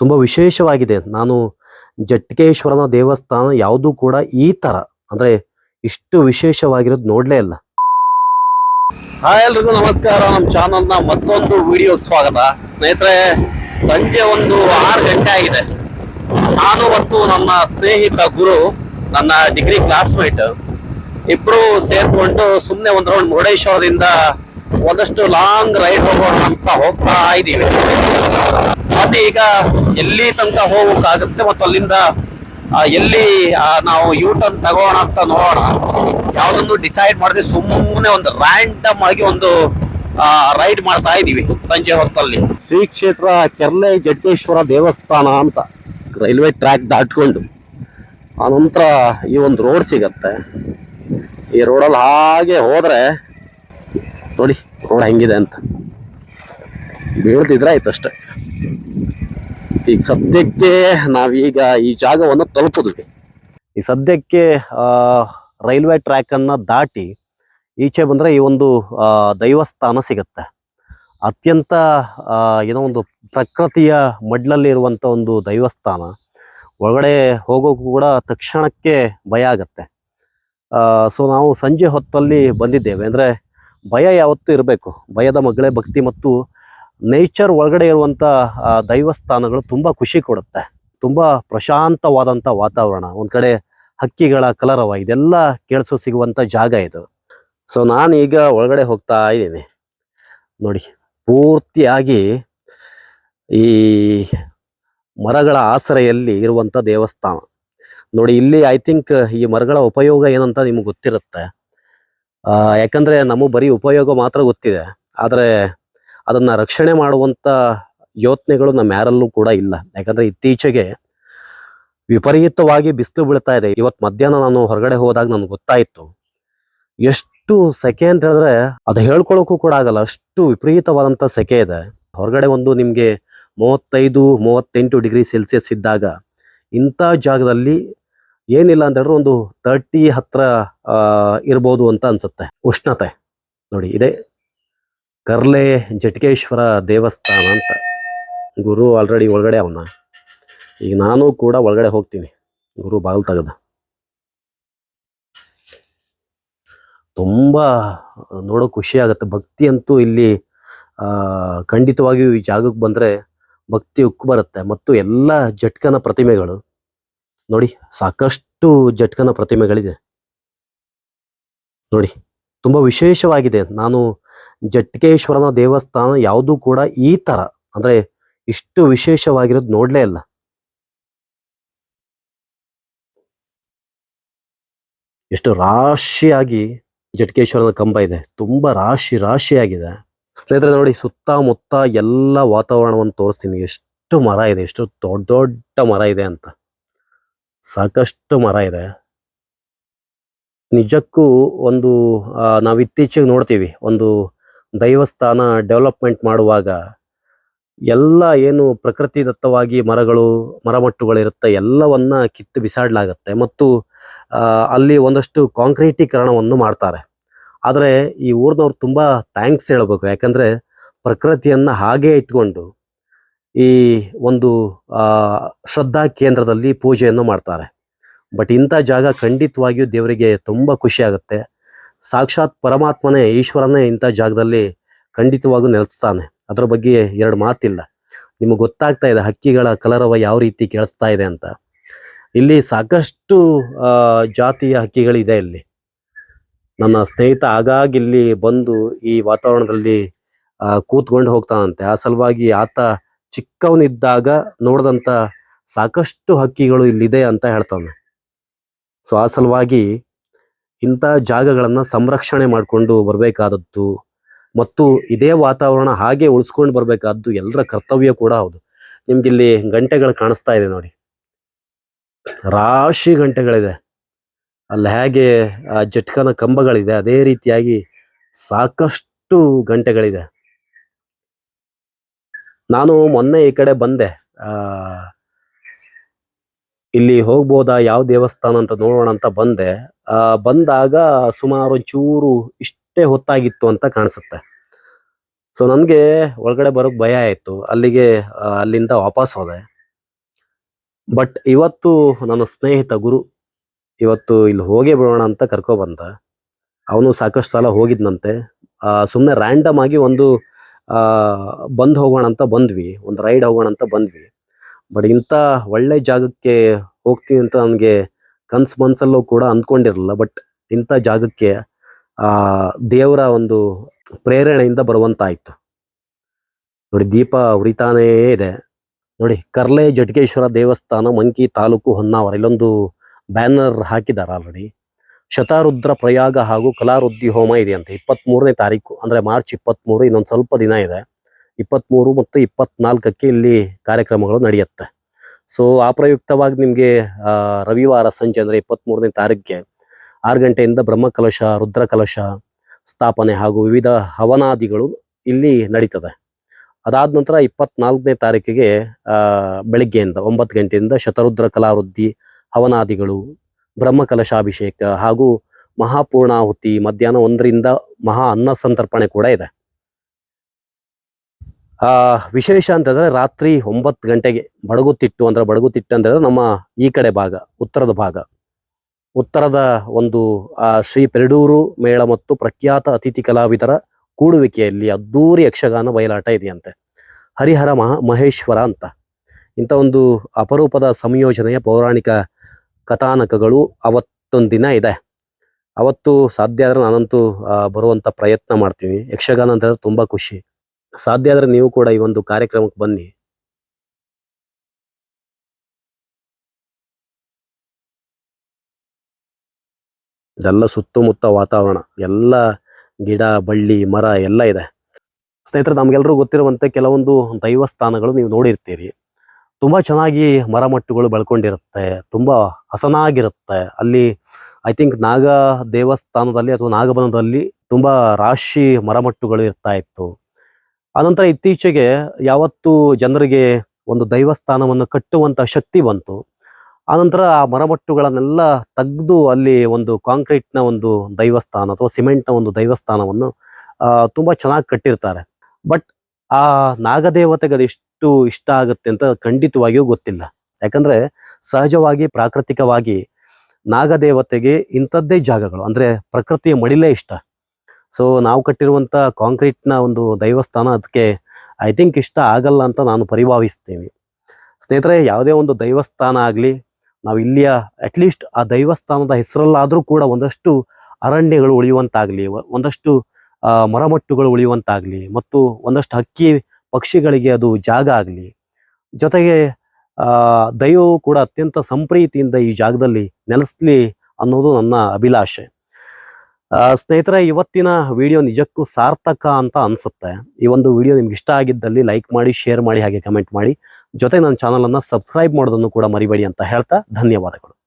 ತುಂಬ ವಿಶೇಷವಾಗಿದೆ. ನಾನು ಜಟ್ಕೇಶ್ವರನ ದೇವಸ್ಥಾನ ಯಾವುದೂ ಕೂಡ ಈ ಥರ ಅಂದರೆ ಇಷ್ಟು ವಿಶೇಷವಾಗಿರೋದು ನೋಡಲೇ ಇಲ್ಲ. ಹಾಯ್ ಎಲ್ರಿಗೂ ನಮಸ್ಕಾರ. ನಮ್ಮ ಚಾನಲ್ನ ಮತ್ತೊಂದು ವಿಡಿಯೋ ಸ್ವಾಗತ. ಸ್ನೇಹಿತರೆ, ಸಂಜೆ ಒಂದು ಆರು ಗಂಟೆ ಆಗಿದೆ. ನಾನು ಮತ್ತು ನನ್ನ ಸ್ನೇಹಿತ ಗುರು, ನನ್ನ ಡಿಗ್ರಿ ಕ್ಲಾಸ್ಮೇಟ್, ಇಬ್ರು ಸೇರ್ಕೊಂಡು ಸುಮ್ಮನೆ ಒಂದು ರೌಂಡ್ ಮುರುಡೇಶ್ವರದಿಂದ ಒಂದಷ್ಟು ಲಾಂಗ್ ರೈಡ್ ಹೋಗೋಣ ಅಂತ ಹೋಗ್ತಾ ಇದ್ದೀವಿ ಮತ್ತೆ ಈಗ ಎಲ್ಲಿ ತನಕ ಹೋಗೋಕ್ಕಾಗುತ್ತೆ ಮತ್ತು ಅಲ್ಲಿಂದ ಎಲ್ಲಿ ನಾವು ಯೂ ಟರ್ನ್ ತಗೋಣ ಅಂತ ನೋಡೋಣ. ಯಾವ್ದೊಂದು ಡಿಸೈಡ್ ಮಾಡಿದ್ರೆ ಸುಮ್ಮನೆ ಒಂದು ರ್ಯಾಂಡಮ್ ಆಗಿ ಒಂದು ರೈಡ್ ಮಾಡ್ತಾ ಇದೀವಿ ಸಂಜೆ ಹೊತ್ತಲ್ಲಿ. ಶ್ರೀ ಕ್ಷೇತ್ರ ಕೆರ್ಲೆ ಜಡ್ಕೇಶ್ವರ ದೇವಸ್ಥಾನ ಅಂತ ರೈಲ್ವೆ ಟ್ರ್ಯಾಕ್ ದಾಟ್ಕೊಂಡು ಆನಂತರ ಈ ಒಂದು ರೋಡ್ ಸಿಗತ್ತೆ. ಈ ರೋಡಲ್ಲಿ ಹಾಗೆ ಹೋದರೆ, ನೋಡಿ ರೋಡ್ ಹೆಂಗಿದೆ ಅಂತ. ಬೀಳ್ತಿದ್ರೆ ಆಯ್ತು ಅಷ್ಟೇ ಈಗ ಸದ್ಯಕ್ಕೆ ನಾವೀಗ ಈ ಜಾಗವನ್ನು ತಲುಪಿದ್ವಿ. ಈ ಸದ್ಯಕ್ಕೆ ರೈಲ್ವೆ ಟ್ರ್ಯಾಕ್ ಅನ್ನ ದಾಟಿ ಈಚೆ ಬಂದ್ರೆ ಈ ಒಂದು ದೈವಸ್ಥಾನ ಸಿಗತ್ತೆ. ಅತ್ಯಂತ ಏನೋ ಒಂದು ಪ್ರಕೃತಿಯ ಮಡ್ಲಲ್ಲಿ ಇರುವಂತ ಒಂದು ದೈವಸ್ಥಾನ. ಒಳಗಡೆ ಹೋಗೋಕ್ಕೂ ಕೂಡ ತಕ್ಷಣಕ್ಕೆ ಭಯ ಆಗತ್ತೆ. ಸೊ ನಾವು ಸಂಜೆ ಹೊತ್ತಲ್ಲಿ ಬಂದಿದ್ದೇವೆ. ಅಂದ್ರೆ ಭಯ ಯಾವತ್ತೂ ಇರಬೇಕು. ಭಯದ ಮಗಳೇ ಭಕ್ತಿ ಮತ್ತು ನೇಚರ್ ಒಳಗಡೆ ಇರುವಂಥ ದೈವಸ್ಥಾನಗಳು ತುಂಬಾ ಖುಷಿ ಕೊಡುತ್ತೆ. ತುಂಬಾ ಪ್ರಶಾಂತವಾದಂತ ವಾತಾವರಣ. ಒಂದು ಕಡೆ ಹಕ್ಕಿಗಳ ಕಲರವ ಇದೆಲ್ಲ ಕೇಳಿಸೋ ಸಿಗುವಂತ ಜಾಗ ಇದು. ಸೊ ನಾನೀಗ ಒಳಗಡೆ ಹೋಗ್ತಾ ಇದ್ದೀನಿ. ನೋಡಿ, ಪೂರ್ತಿಯಾಗಿ ಈ ಮರಗಳ ಆಸರೆಯಲ್ಲಿ ಇರುವಂತ ದೇವಸ್ಥಾನ. ನೋಡಿ, ಇಲ್ಲಿ ಐ ಥಿಂಕ್ ಈ ಮರಗಳ ಉಪಯೋಗ ಏನಂತ ನಿಮ್ಗೆ ಗೊತ್ತಿರುತ್ತೆ. ಯಾಕಂದ್ರೆ ನಮಗೆ ಬರೀ ಉಪಯೋಗ ಮಾತ್ರ ಗೊತ್ತಿದೆ. ಆದ್ರೆ ಅದನ್ನ ರಕ್ಷಣೆ ಮಾಡುವಂತ ಯೋಚನೆಗಳು ನಮ್ಮ ಯಾರಲ್ಲೂ ಕೂಡ ಇಲ್ಲ. ಯಾಕಂದ್ರೆ ಇತ್ತೀಚೆಗೆ ವಿಪರೀತವಾಗಿ ಬಿಸಿಲು ಬೀಳ್ತಾ ಇದೆ. ಇವತ್ತು ಮಧ್ಯಾಹ್ನ ನಾನು ಹೊರಗಡೆ ಹೋದಾಗ ನನ್ಗೆ ಗೊತ್ತಾಯ್ತು. ಎಷ್ಟು ಸೆಕೆ ಅಂತ ಹೇಳಿದ್ರೆ ಅದು ಹೇಳ್ಕೊಳ್ಳೋಕ್ಕೂ ಕೂಡ ಆಗಲ್ಲ. ಅಷ್ಟು ವಿಪರೀತವಾದಂತ ಸೆಕೆ ಇದೆ. ಹೊರಗಡೆ ಒಂದು ನಿಮಗೆ ಮೂವತ್ತೈದು, ಮೂವತ್ತೆಂಟು ಡಿಗ್ರಿ ಸೆಲ್ಸಿಯಸ್ ಇದ್ದಾಗ ಇಂಥ ಜಾಗದಲ್ಲಿ ಏನಿಲ್ಲ ಅಂತ ಹೇಳಿದ್ರೆ ಒಂದು ತರ್ಟಿ ಹತ್ರ ಇರ್ಬೋದು ಅಂತ ಅನ್ಸುತ್ತೆ. ಉಷ್ಣತೆ. ನೋಡಿ, ಇದೆ ಕರ್ಲೆ ಜಟಕೇಶ್ವರ ದೇವಸ್ಥಾನ ಅಂತ. ಗುರು ಆಲ್ರೆಡಿ ಒಳಗಡೆ ಅವನ. ಈಗ ನಾನು ಕೂಡ ಒಳಗಡೆ ಹೋಗ್ತೀನಿ. ಗುರು ಬಾಗಿಲು ತೆಗೆದ. ತುಂಬಾ ನೋಡೋ ಖುಷಿ ಆಗುತ್ತೆ. ಭಕ್ತಿ ಅಂತೂ ಇಲ್ಲಿ ಖಂಡಿತವಾಗಿಯೂ ಈ ಜಾಗಕ್ಕೆ ಬಂದ್ರೆ ಭಕ್ತಿ ಉಕ್ಕು ಬರುತ್ತೆ. ಮತ್ತು ಎಲ್ಲ ಜಟ್ಕನ ಪ್ರತಿಮೆಗಳು, ನೋಡಿ, ಸಾಕಷ್ಟು ಜಟ್ಕನ ಪ್ರತಿಮೆಗಳಿದೆ. ನೋಡಿ. ತುಂಬಾ ವಿಶೇಷವಾಗಿದೆ. ನಾನು ಜಟ್ಕೇಶ್ವರನ ದೇವಸ್ಥಾನ ಯಾವುದೂ ಕೂಡ ಈ ತರ, ಅಂದ್ರೆ ಇಷ್ಟು ವಿಶೇಷವಾಗಿರೋದು ನೋಡ್ಲೇ ಇಲ್ಲ. ಎಷ್ಟು ರಾಶಿಯಾಗಿ ಜಟ್ಕೇಶ್ವರನ ಕಂಬ ಇದೆ. ತುಂಬಾ ರಾಶಿ ರಾಶಿಯಾಗಿದೆ. ಸ್ನೇಹಿತರೆ, ನೋಡಿ ಸುತ್ತಮುತ್ತ ಎಲ್ಲ ವಾತಾವರಣವನ್ನು ತೋರಿಸ್ತೀನಿ. ಎಷ್ಟು ಮರ ಇದೆ, ಎಷ್ಟು ದೊಡ್ಡ ದೊಡ್ಡ ಮರ ಇದೆ ಅಂತ. ಸಾಕಷ್ಟು ಮರ ಇದೆ. ನಿಜಕ್ಕೂ ಒಂದು ನಾವು ಇತ್ತೀಚೆಗೆ ನೋಡ್ತೀವಿ, ಒಂದು ದೈವಸ್ಥಾನ ಡೆವಲಪ್ಮೆಂಟ್ ಮಾಡುವಾಗ ಎಲ್ಲ ಏನು ಪ್ರಕೃತಿ ದತ್ತವಾಗಿ ಮರಗಳು, ಮರಮಟ್ಟುಗಳಿರುತ್ತೆ, ಎಲ್ಲವನ್ನ ಕಿತ್ತು ಬಿಸಾಡ್ಲಾಗತ್ತೆ. ಮತ್ತು ಅಲ್ಲಿ ಒಂದಷ್ಟು ಕಾಂಕ್ರೀಟೀಕರಣವನ್ನು ಮಾಡ್ತಾರೆ. ಆದರೆ ಈ ಊರಿನವ್ರು ತುಂಬ ಥ್ಯಾಂಕ್ಸ್ ಹೇಳಬೇಕು. ಯಾಕಂದರೆ ಪ್ರಕೃತಿಯನ್ನು ಹಾಗೆ ಇಟ್ಕೊಂಡು ಈ ಒಂದು ಶ್ರದ್ಧಾ ಕೇಂದ್ರದಲ್ಲಿ ಪೂಜೆಯನ್ನು ಮಾಡ್ತಾರೆ. ಬಟ್ ಇಂಥ ಜಾಗ ಖಂಡಿತವಾಗಿಯೂ ದೇವರಿಗೆ ತುಂಬ ಖುಷಿ ಆಗುತ್ತೆ. ಸಾಕ್ಷಾತ್ ಪರಮಾತ್ಮನೇ, ಈಶ್ವರನೇ ಇಂಥ ಜಾಗದಲ್ಲಿ ಖಂಡಿತವಾಗೂ ನೆಲೆಸ್ತಾನೆ. ಅದರ ಬಗ್ಗೆ ಎರಡು ಮಾತಿಲ್ಲ. ನಿಮಗೆ ಗೊತ್ತಾಗ್ತಾ ಇದೆ, ಹಕ್ಕಿಗಳ ಕಲರವ ಯಾವ ರೀತಿ ಕೇಳಿಸ್ತಾ ಇದೆ ಅಂತ. ಇಲ್ಲಿ ಸಾಕಷ್ಟು ಜಾತಿಯ ಹಕ್ಕಿಗಳಿದೆ ಇಲ್ಲಿ. ನನ್ನ ಸ್ನೇಹಿತ ಆಗಾಗ ಇಲ್ಲಿ ಬಂದು ಈ ವಾತಾವರಣದಲ್ಲಿ ಕೂತ್ಕೊಂಡು ಹೋಗ್ತಾನಂತೆ. ಆ ಸಲುವಾಗಿ ಆತ ಚಿಕ್ಕವನಿದ್ದಾಗ ನೋಡಿದಂಥ ಸಾಕಷ್ಟು ಹಕ್ಕಿಗಳು ಇಲ್ಲಿದೆ ಅಂತ ಹೇಳ್ತಾನೆ. ಸೊ ಆ ಸಲುವಾಗಿ ಇಂಥ ಜಾಗಗಳನ್ನು ಸಂರಕ್ಷಣೆ ಮಾಡಿಕೊಂಡು ಬರಬೇಕಾದದ್ದು ಮತ್ತು ಇದೇ ವಾತಾವರಣ ಹಾಗೆ ಉಳಿಸ್ಕೊಂಡು ಬರಬೇಕಾದ್ದು ಎಲ್ಲರ ಕರ್ತವ್ಯ ಕೂಡ ಹೌದು. ನಿಮ್ಗೆ ಇಲ್ಲಿ ಗಂಟೆಗಳು ಕಾಣಿಸ್ತಾ ಇದೆ ನೋಡಿ. ರಾಶಿ ಗಂಟೆಗಳಿದೆ. ಅಲ್ಲಿ ಹೇಗೆ ಆ ಜಟ್ಕನ ಕಂಬಗಳಿದೆ, ಅದೇ ರೀತಿಯಾಗಿ ಸಾಕಷ್ಟು ಗಂಟೆಗಳಿದೆ. ನಾನು ಮೊನ್ನೆ ಈ ಕಡೆ ಬಂದೆ. ಇಲ್ಲಿ ಹೋಗ್ಬೋದಾ? ಯಾವ ದೇವಸ್ಥಾನ ಅಂತ ನೋಡೋಣ ಅಂತ ಬಂದೆ. ಆ, ಬಂದಾಗ ಸುಮಾರು ಒಂಚೂರು ಇಷ್ಟೇ ಹೊತ್ತಾಗಿತ್ತು ಅಂತ ಕಾಣಿಸುತ್ತೆ. ಸೊ ನನಗೆ ಒಳಗಡೆ ಬರೋಕ್ ಭಯ ಆಯಿತು. ಅಲ್ಲಿಗೆ ಅಲ್ಲಿಂದ ವಾಪಸ್ ಹೋದೆ. ಬಟ್ ಇವತ್ತು ನನ್ನ ಸ್ನೇಹಿತ ಗುರು, ಇವತ್ತು ಇಲ್ಲಿ ಹೋಗೇ ಬಿಡೋಣ ಅಂತ ಕರ್ಕೊ ಬಂದ. ಅವನು ಸಾಕಷ್ಟು ಸಲ ಹೋಗಿದ್ನಂತೆ. ಸುಮ್ಮನೆ ರ್ಯಾಂಡಮ್ ಆಗಿ ಒಂದು ಬಂದ್ ಹೋಗೋಣ ಅಂತ ಬಂದ್ವಿ. ಒಂದು ರೈಡ್ ಹೋಗೋಣ ಅಂತ ಬಂದ್ವಿ. ಬಟ್ ಇಂಥ ಒಳ್ಳೆ ಜಾಗಕ್ಕೆ ಹೋಗ್ತೀನಿ ಅಂತ ನನಗೆ ಕನ್ಸು ಮನ್ಸಲ್ಲೂ ಕೂಡ ಅಂದ್ಕೊಂಡಿರಲಿಲ್ಲ. ಬಟ್ ಇಂಥ ಜಾಗಕ್ಕೆ, ಆ, ದೇವರ ಒಂದು ಪ್ರೇರಣೆಯಿಂದ ಬರುವಂತಾಯ್ತು. ನೋಡಿ, ದೀಪ ಉರಿತಾನೇ ಇದೆ. ನೋಡಿ, ಕರ್ಲೆ ಜಟಕೇಶ್ವರ ದೇವಸ್ಥಾನ, ಮಂಕಿ ತಾಲೂಕು ಹೊನ್ನಾವರ. ಇಲ್ಲೊಂದು ಬ್ಯಾನರ್ ಹಾಕಿದ್ದಾರೆ ಆಲ್ರೆಡಿ ಶತಾರುದ್ರ ಪ್ರಯಾಗ ಹಾಗೂ ಕಲಾರುದ್ದಿ ಹೋಮ ಇದೆ ಅಂತ ಇಪ್ಪತ್ತ್ ಮೂರನೇ ತಾರೀಕು, ಅಂದರೆ ಮಾರ್ಚ್ ಇಪ್ಪತ್ತ್ ಇನ್ನೊಂದು ಸ್ವಲ್ಪ ದಿನ ಇದೆ. ಇಪ್ಪತ್ತ್ಮೂರು ಮತ್ತು ಇಪ್ಪತ್ನಾಲ್ಕಕ್ಕೆ ಇಲ್ಲಿ ಕಾರ್ಯಕ್ರಮಗಳು ನಡೆಯುತ್ತೆ. ಸೊ ಆ ಪ್ರಯುಕ್ತವಾಗಿ ನಿಮಗೆ ರವಿವಾರ ಸಂಜೆ ಅಂದರೆ ಇಪ್ಪತ್ತ್ಮೂರನೇ ತಾರೀಕಿಗೆ ಆರು ಗಂಟೆಯಿಂದ ಬ್ರಹ್ಮಕಲಶ, ರುದ್ರಕಲಶ ಸ್ಥಾಪನೆ ಹಾಗೂ ವಿವಿಧ ಹವನಾದಿಗಳು ಇಲ್ಲಿ ನಡೀತದೆ. ಅದಾದ ನಂತರ ಇಪ್ಪತ್ನಾಲ್ಕನೇ ತಾರೀಕಿಗೆ ಬೆಳಗ್ಗೆಯಿಂದ ಒಂಬತ್ತು ಗಂಟೆಯಿಂದ ಶತರುದ್ರ ಕಲಾವೃದ್ಧಿ, ಹವನಾದಿಗಳು, ಬ್ರಹ್ಮಕಲಶಾಭಿಷೇಕ ಹಾಗೂ ಮಹಾಪೂರ್ಣಾಹುತಿ ಮಧ್ಯಾಹ್ನ ಒಂದರಿಂದ ಮಹಾ ಅನ್ನ ಸಂತರ್ಪಣೆ ಕೂಡ ಇದೆ. ವಿಶೇಷ ಅಂತಂದ್ರೆ ರಾತ್ರಿ ಒಂಬತ್ತು ಗಂಟೆಗೆ ಬಡಗುತಿಟ್ಟು ಅಂದ್ರೆ ಬಡಗುತಿಟ್ಟು ಹೇಳಿದ್ರೆ ನಮ್ಮ ಈ ಕಡೆ ಭಾಗ, ಉತ್ತರದ ಭಾಗ. ಉತ್ತರದ ಒಂದು, ಆ, ಶ್ರೀ ಪೆರಡೂರು ಮೇಳ ಮತ್ತು ಪ್ರಖ್ಯಾತ ಅತಿಥಿ ಕಲಾವಿದರ ಕೂಡುವಿಕೆಯಲ್ಲಿ ಅದ್ದೂರಿ ಯಕ್ಷಗಾನ ಬಯಲಾಟ ಇದೆಯಂತೆ. ಹರಿಹರ ಮಹ ಮಹೇಶ್ವರ ಅಂತ. ಇಂಥ ಒಂದು ಅಪರೂಪದ ಸಂಯೋಜನೆಯ ಪೌರಾಣಿಕ ಕಥಾನಕಗಳು ಅವತ್ತೊಂದು ದಿನ ಇದೆ. ಅವತ್ತು ಸಾಧ್ಯ ಆದರೆ ನಾನಂತೂ ಬರುವಂಥ ಪ್ರಯತ್ನ ಮಾಡ್ತೀನಿ. ಯಕ್ಷಗಾನ ಅಂತ ಹೇಳಿದ್ರೆ ತುಂಬ ಖುಷಿ. ಸಾಧ್ಯ ಆದರೆ ನೀವು ಕೂಡ ಈ ಒಂದು ಕಾರ್ಯಕ್ರಮಕ್ಕೆ ಬನ್ನಿ. ಇದೆಲ್ಲ ಸುತ್ತಮುತ್ತ ವಾತಾವರಣ, ಎಲ್ಲ ಗಿಡ, ಬಳ್ಳಿ, ಮರ ಎಲ್ಲ ಇದೆ. ಸ್ನೇಹಿತರೆ ನಮಗೆಲ್ಲರೂ ಗೊತ್ತಿರುವಂತೆ ಕೆಲವೊಂದು ದೈವಸ್ಥಾನಗಳು ನೀವು ನೋಡಿರ್ತೀರಿ. ತುಂಬಾ ಚೆನ್ನಾಗಿ ಮರಮಟ್ಟುಗಳು ಬೆಳ್ಕೊಂಡಿರುತ್ತೆ, ತುಂಬಾ ಹಸನಾಗಿರುತ್ತೆ. ಅಲ್ಲಿ ಐ ಥಿಂಕ್ ನಾಗ ದೇವಸ್ಥಾನದಲ್ಲಿ ಅಥವಾ ನಾಗಬನದಲ್ಲಿ ತುಂಬಾ ರಾಶಿ ಮರಮಟ್ಟುಗಳು ಇರ್ತಾ ಇತ್ತು. ಆನಂತರ ಇತ್ತೀಚೆಗೆ ಯಾವತ್ತು ಜನರಿಗೆ ಒಂದು ದೈವಸ್ಥಾನವನ್ನು ಕಟ್ಟುವಂತ ಶಕ್ತಿ ಬಂತು. ಆನಂತರ ಆ ಮರಮಟ್ಟುಗಳನ್ನೆಲ್ಲ ತೆಗೆದು ಅಲ್ಲಿ ಒಂದು ಕಾಂಕ್ರೀಟ್ನ ಒಂದು ದೈವಸ್ಥಾನ ಅಥವಾ ಸಿಮೆಂಟ್ನ ಒಂದು ದೈವಸ್ಥಾನವನ್ನು ತುಂಬ ಚೆನ್ನಾಗಿ ಕಟ್ಟಿರ್ತಾರೆ. ಬಟ್ ಆ ನಾಗದೇವತೆಗೆ ಎಷ್ಟು ಇಷ್ಟ ಆಗುತ್ತೆ ಅಂತ ಖಂಡಿತವಾಗಿಯೂ ಗೊತ್ತಿಲ್ಲ. ಯಾಕಂದ್ರೆ ಸಹಜವಾಗಿ, ಪ್ರಾಕೃತಿಕವಾಗಿ ನಾಗದೇವತೆಗೆ ಇಂಥದ್ದೇ ಜಾಗಗಳು. ಅಂದ್ರೆ ಪ್ರಕೃತಿಯ ಮಡಿಲೇ ಇಷ್ಟ. ಸೊ ನಾವು ಕಟ್ಟಿರುವಂತ ಕಾಂಕ್ರೀಟ್ನ ಒಂದು ದೈವಸ್ಥಾನ ಅದಕ್ಕೆ ಐ ಥಿಂಕ್ ಇಷ್ಟ ಆಗಲ್ಲ ಅಂತ ನಾನು ಪರಿಭಾವಿಸ್ತೀನಿ. ಸ್ನೇಹಿತರೆ, ಯಾವುದೇ ಒಂದು ದೈವಸ್ಥಾನ ಆಗಲಿ, ನಾವು ಇಲ್ಲಿಯ ಅಟ್ಲೀಸ್ಟ್ ಆ ದೈವಸ್ಥಾನದ ಹೆಸರಲ್ಲಾದರೂ ಕೂಡ ಒಂದಷ್ಟು ಅರಣ್ಯಗಳು ಉಳಿಯುವಂತಾಗಲಿ ಒಂದಷ್ಟು ಮರಮಟ್ಟುಗಳು ಉಳಿಯುವಂತಾಗಲಿ ಮತ್ತು ಒಂದಷ್ಟು ಹಕ್ಕಿ ಪಕ್ಷಿಗಳಿಗೆ ಅದು ಜಾಗ ಆಗಲಿ. ಜೊತೆಗೆ ದೈವವು ಕೂಡ ಅತ್ಯಂತ ಸಂಪ್ರೀತಿಯಿಂದ ಈ ಜಾಗದಲ್ಲಿ ನೆಲೆಸಲಿ ಅನ್ನೋದು ನನ್ನ ಅಭಿಲಾಷೆ. ಸ್ನೇಹಿತರೆ, ಇವತ್ತಿನ ವಿಡಿಯೋ ನಿಜಕ್ಕೂ ಸಾರ್ಥಕ ಅಂತ ಅನ್ಸುತ್ತೆ. ಈ ಒಂದು ವಿಡಿಯೋ ನಿಮ್ಗೆ ಇಷ್ಟ ಆಗಿದ್ದಲ್ಲಿ ಲೈಕ್ ಮಾಡಿ, ಶೇರ್ ಮಾಡಿ, ಹಾಗೆ ಕಮೆಂಟ್ ಮಾಡಿ. ಜೊತೆ ನನ್ನ ಚಾನಲನ್ನು ಸಬ್ಸ್ಕ್ರೈಬ್ ಮಾಡೋದನ್ನು ಕೂಡ ಮರಿಬೇಡಿ ಅಂತ ಹೇಳ್ತಾ ಧನ್ಯವಾದಗಳು.